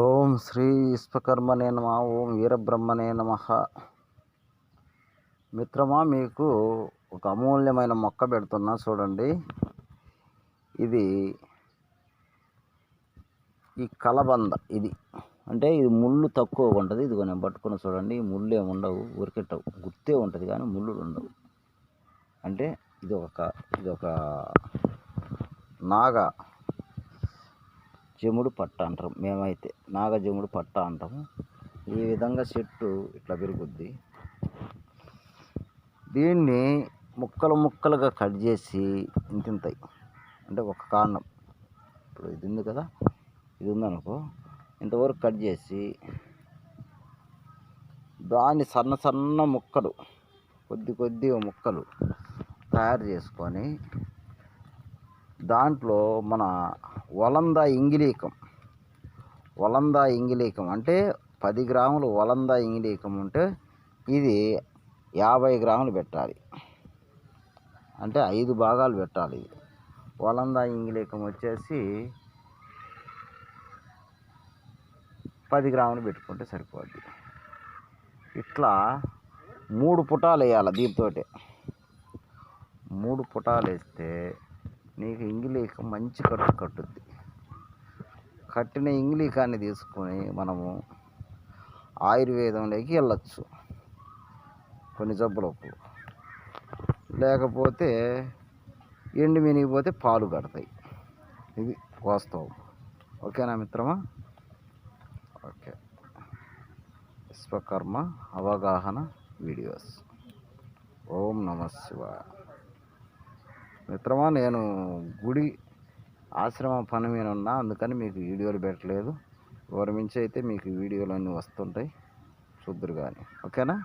ఓం శ్రీ విశ్వకర్మనే నమ ఓం వీరబ్రహ్మనే నమ. మిత్రమా మీకు ఒక అమూల్యమైన మొక్క పెడుతున్నా చూడండి. ఇది ఈ కలబంద ఇది. అంటే ఇది ముళ్ళు తక్కువ ఉంటుంది. ఇదిగో నేను పట్టుకున్న చూడండి ఈ ముళ్ళు ఏమి ఉండవు ఉరికెట్టవు గుర్తే ఉంటుంది కానీ ముళ్ళు ఉండవు. అంటే ఇది ఒక ఇది ఒక నాగ జముడు పట్ట అంటారు. మేమైతే నాగజముడు పట్ట అంటాము. ఈ విధంగా చెట్టు ఇట్లా పెరుగుద్ది. దీన్ని ముక్కలు ముక్కలుగా కట్ చేసి ఇంతింతాయి. అంటే ఒక కాండం. ఇప్పుడు ఇది ఉంది కదా? ఇది ఉందనుకో ఇంతవరకు కట్ చేసి దాన్ని సన్న సన్న ముక్కలు కొద్ది కొద్దిగా ముక్కలు తయారు చేసుకొని దాంట్లో మన వలంద ఇంగిలీకం. వలంద ఇంగిలీకం అంటే పది గ్రాములు వలంద ఇంగిలీకం ఉంటే ఇది యాభై గ్రాములు పెట్టాలి. అంటే ఐదు భాగాలు పెట్టాలి. ఇది వలంద ఇంగిలీకం వచ్చేసి పది గ్రాములు పెట్టుకుంటే సరిపోద్ది. ఇట్లా మూడు పుటాలు వేయాలి దీంతో మూడు పుటాలు వేస్తే నీకు ఇంగిలీక మంచి కట్టు కట్టుద్ది. కట్టిన ఇంగిలీకాన్ని తీసుకొని మనము ఆయుర్వేదంలోకి వెళ్ళచ్చు. కొన్ని జబ్బులకు లేకపోతే ఎండు మినిగిపోతే పాలు కడతాయి. ఇది వాస్తవం. ఓకేనా మిత్రమా? ఓకే. విశ్వకర్మ అవగాహన వీడియోస్. ఓం నమ శివాయ. మిత్రమా నేను గుడి ఆశ్రమ పని మీద ఉన్నా అందుకని మీకు వీడియోలు పెట్టలేదు. వివరమించి అయితే మీకు వీడియోలు అన్నీ వస్తుంటాయి. చూద్దరు కానీ ఓకేనా?